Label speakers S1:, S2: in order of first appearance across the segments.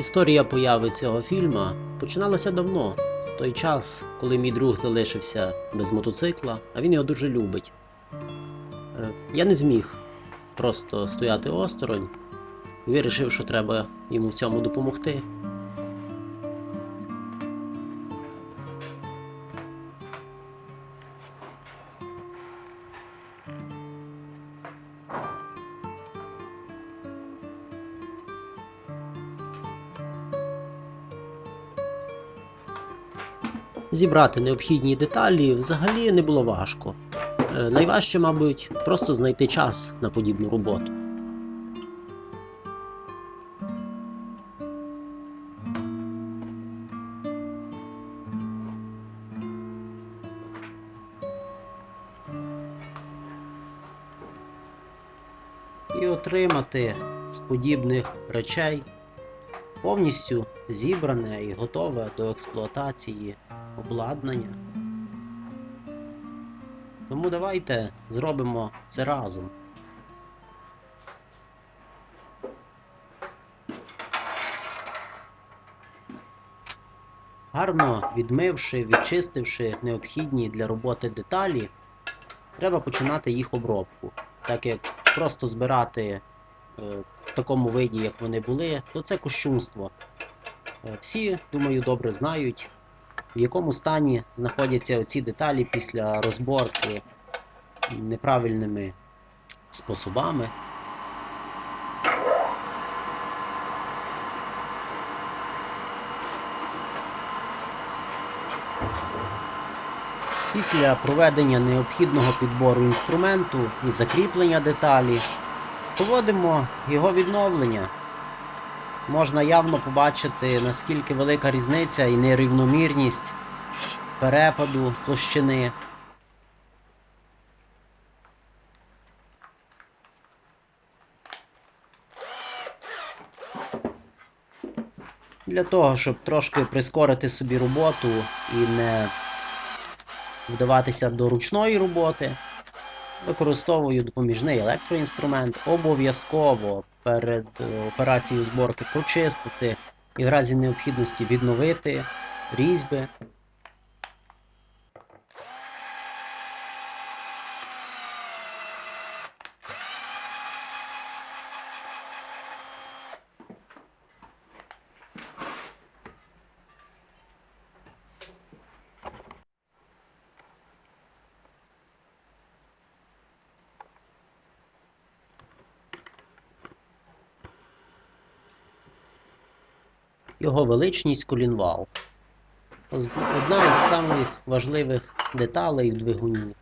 S1: Історія появи цього фільму починалася давно, в той час, коли мій друг залишився без мотоцикла, а він його дуже любить. Е, Я не зміг просто стояти осторонь, вирішив, що треба йому в цьому допомогти. Зібрати необхідні деталі взагалі не було важко. Е, Найважче, мабуть, просто знайти час на подібну роботу. І отримати з подібних речей повністю зібране і готове до експлуатації обладнання. Тому давайте зробимо це разом. Гарно відмивши, відчистивши необхідні для роботи деталі, треба починати їх обробку. Так як просто збирати е, в такому виді, як вони були, то це кощунство. Е, Всі, думаю, добре знають, в якому стані знаходяться оці деталі після розборки неправильними способами. Після проведення необхідного підбору інструменту і закріплення деталі проводимо його відновлення. Можна явно побачити, наскільки велика різниця і нерівномірність перепаду площини. Для того, щоб трошки прискорити собі роботу і не вдаватися до ручної роботи, використовую допоміжний електроінструмент. Обов'язково перед е, операцією зборки прочистити і в разі необхідності відновити різьби. Його величність колінвал. Одна із самих важливих деталей в двигуні.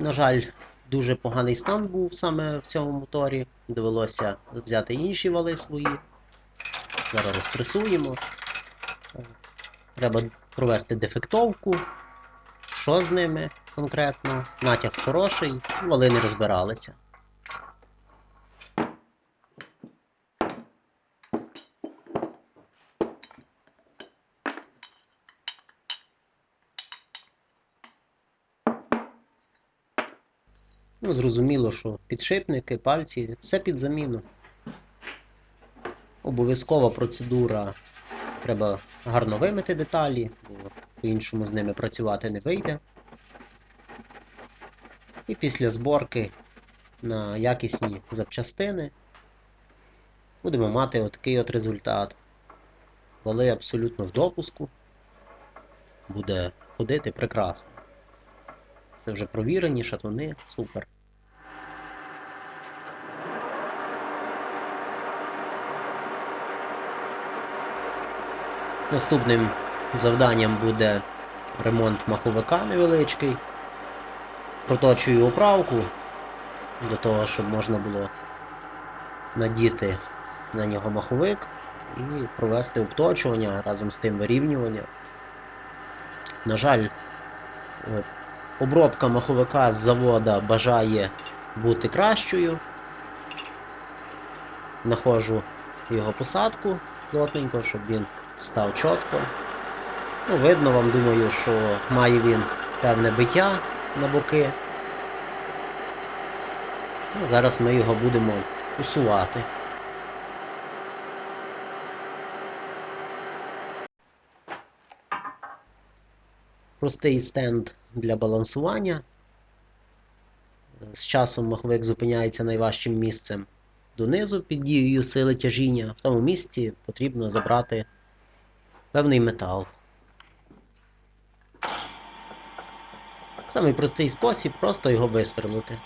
S1: На жаль, дуже поганий стан був саме в цьому моторі. Довелося взяти інші вали свої. Зараз розпресуємо. Треба провести дефектовку. Що з ними конкретно? Натяг хороший, вали не розбиралися. Ну, зрозуміло, що підшипники, пальці, все під заміну. Обов'язкова процедура. Треба гарно вимити деталі, бо по-іншому з ними працювати не вийде. І після зборки на якісні запчастини будемо мати отакий от результат. Вали абсолютно в допуску. Буде ходити прекрасно. Це вже провірені шатуни, супер. Наступним завданням буде ремонт маховика невеличкий. Проточую оправку для того, щоб можна було надіти на нього маховик і провести обточування разом з тим вирівнювання. На жаль, обробка маховика з завода бажає бути кращою. Находжу його посадку плотненько, щоб він став чітко. Ну, Видно вам, думаю, що має він певне биття на боки. Ну, Зараз ми його будемо усувати. Простий стенд для балансування. З часом маховик зупиняється найважчим місцем донизу під дією сили тяжіння. В тому місці потрібно забрати певний метал. Самий простий спосіб просто його висверлити.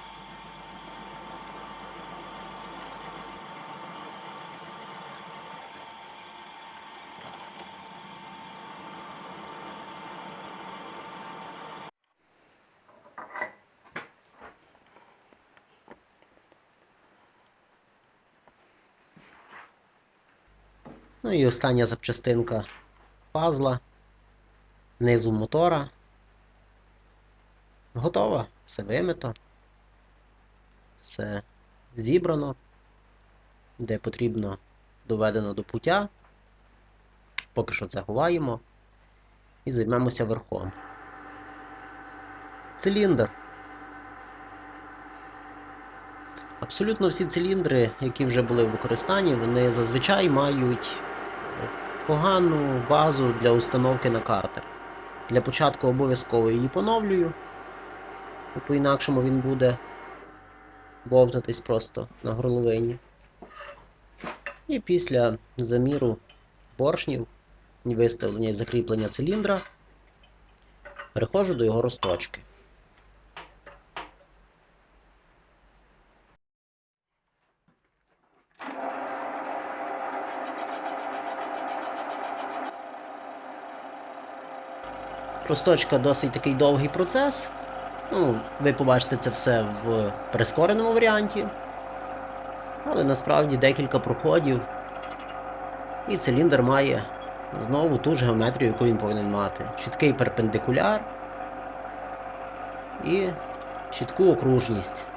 S1: Ну і остання запчастинка пазла, низу мотора. Готово, все вимито, все зібрано, де потрібно доведено до пуття. Поки що це ховаємо і займемося верхом. Циліндр. Абсолютно всі циліндри, які вже були в використанні, вони зазвичай мають погану базу для установки на картер. Для початку обов'язково її поновлюю, по-інакшому він буде бовтатись просто на горловині. І після заміру поршнів і виставлення і закріплення циліндра переходжу до його розточки. Розточка досить такий довгий процес. Ну, ви побачите це все в прискореному варіанті. Але насправді декілька проходів. І циліндр має знову ту ж геометрію, яку він повинен мати. Чіткий перпендикуляр і чітку окружність.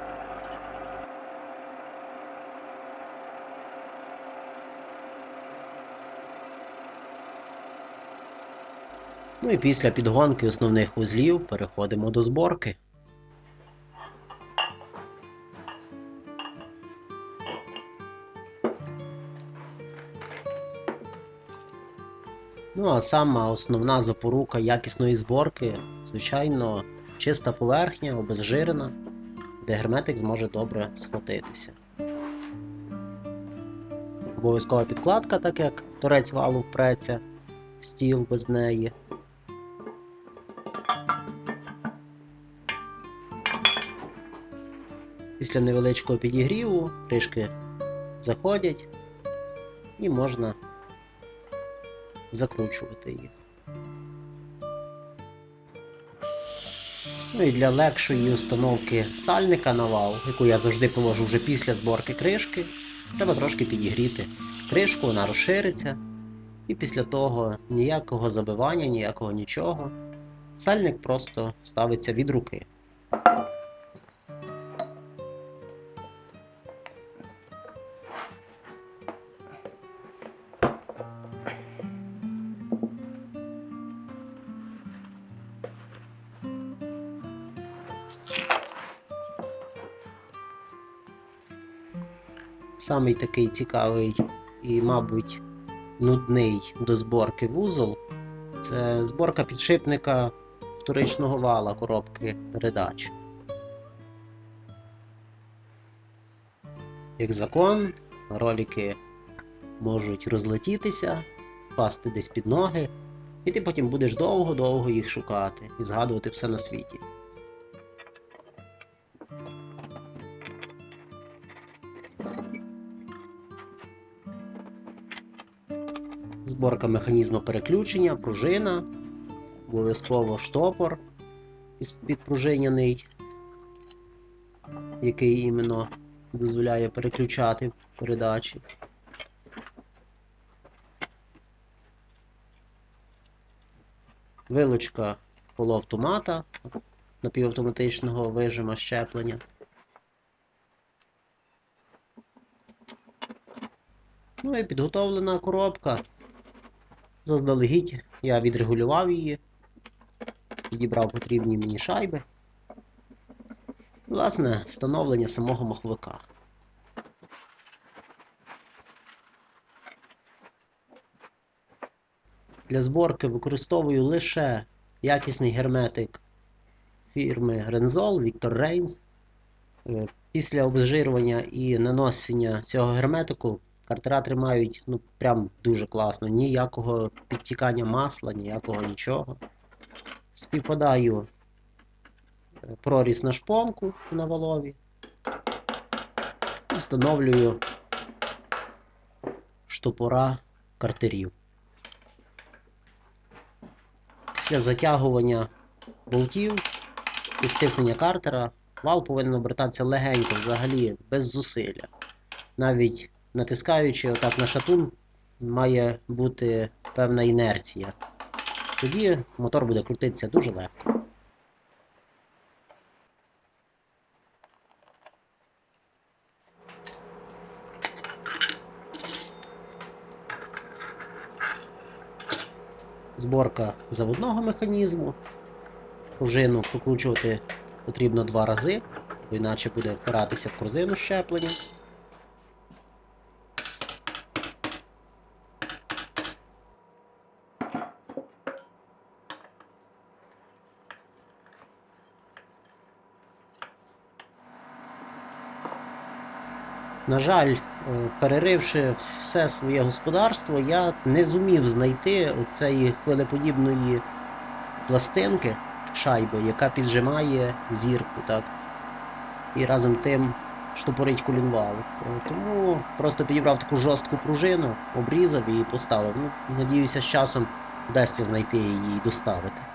S1: Ну і після підгонки основних вузлів переходимо до зборки. Ну а сама основна запорука якісної зборки, звичайно, чиста поверхня, обезжирена, де герметик зможе добре схватитися. Обов'язкова підкладка, так як торець валу впреться, стіл без неї. Після невеличкого підігріву кришки заходять і можна закручувати їх. Ну і для легшої установки сальника на вал, яку я завжди положу вже після зборки кришки, треба трошки підігріти кришку, вона розшириться. І після того ніякого забивання, ніякого нічого. Сальник просто ставиться від руки. Самий такий цікавий і, мабуть, нудний до зборки вузол це зборка підшипника вторичного вала коробки передач. Як закон, ролики можуть розлетітися, впасти десь під ноги, і ти потім будеш довго-довго їх шукати і згадувати все на світі. Зборка механізму переключення, пружина, обов'язково штопор підпружиняний, який іменно дозволяє переключати передачі. Вилучка полуавтомата напівавтоматичного вижима щеплення. Ну і підготовлена коробка. Заздалегідь я відрегулював її, підібрав потрібні мені шайби. Власне, встановлення самого маховика. Для зборки використовую лише якісний герметик фірми Renzol Victor Reigns. Е, Після обезжирювання і наносення цього герметику картера тримають ну, прям дуже класно. Ніякого підтікання масла, ніякого нічого. Співпадаю е, проріз на шпонку на валові. І встановлюю штопора картерів. Після затягування болтів і стиснення картера вал повинен обертатися легенько, взагалі, без зусилля. Навіть натискаючи отак на шатун, має бути певна інерція. Тоді мотор буде крутитися дуже легко. Зборка заводного механізму. Пружину прокручувати потрібно два рази, бо іначе буде впиратися в корзину щеплення. На жаль, е, переривши все своє господарство, я не зумів знайти оцеї хвилеподібної пластинки шайби, яка піджимає зірку, так? І разом тим штопорить колінвал. Е, Тому просто підібрав таку жорстку пружину, обрізав і поставив. Ну, надіюся, з часом вдасться знайти її і доставити.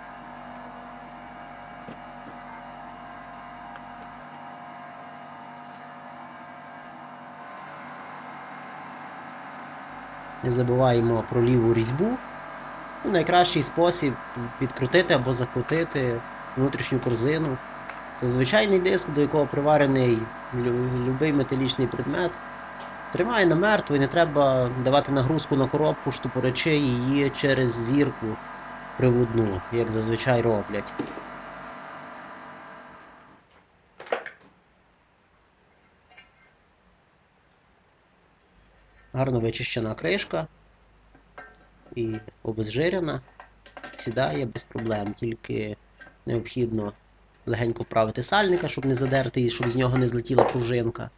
S1: Не забуваємо про ліву різьбу. Ну, найкращий спосіб відкрутити або закрутити внутрішню корзину. Це звичайний диск, до якого приварений любий металічний предмет. Тримає намертво і не треба давати нагрузку на коробку, штопорячи її через зірку приводну, як зазвичай роблять. Гарно вичищена кришка і обезжирена. Сідає без проблем, тільки необхідно легенько вправити сальника, щоб не задерти і щоб з нього не злетіла пружинка.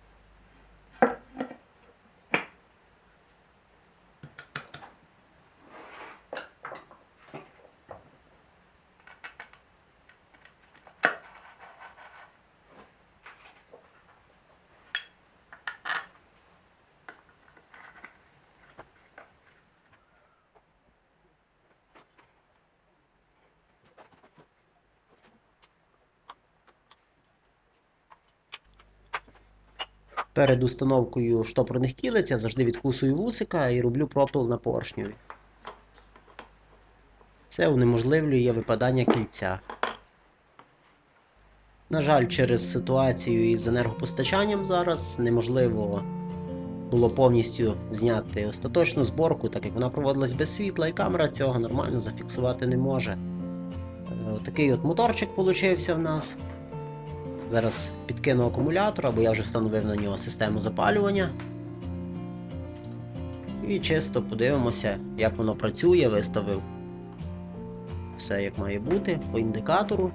S1: Перед установкою штопорних кілиць я завжди відкусую вусика і роблю пропил на поршневі. Це унеможливлює випадання кільця. На жаль, через ситуацію із енергопостачанням зараз неможливо було повністю зняти остаточну зборку, так як вона проводилась без світла, і камера цього нормально зафіксувати не може. Е, Такий от моторчик получився в нас. Зараз підкину акумулятор, бо я вже встановив на нього систему запалювання. І чисто подивимося, як воно працює, виставив все як має бути по індикатору.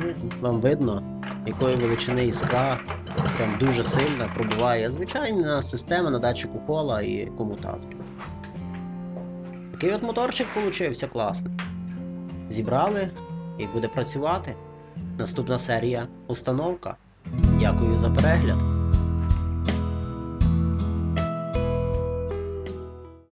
S1: І Вам видно, якої величини іскра прям дуже сильно пробуває звичайна система на датчику кола і комутаторів. Такий от моторчик получився класний. Зібрали і буде працювати. Наступна серія установка. Дякую за перегляд.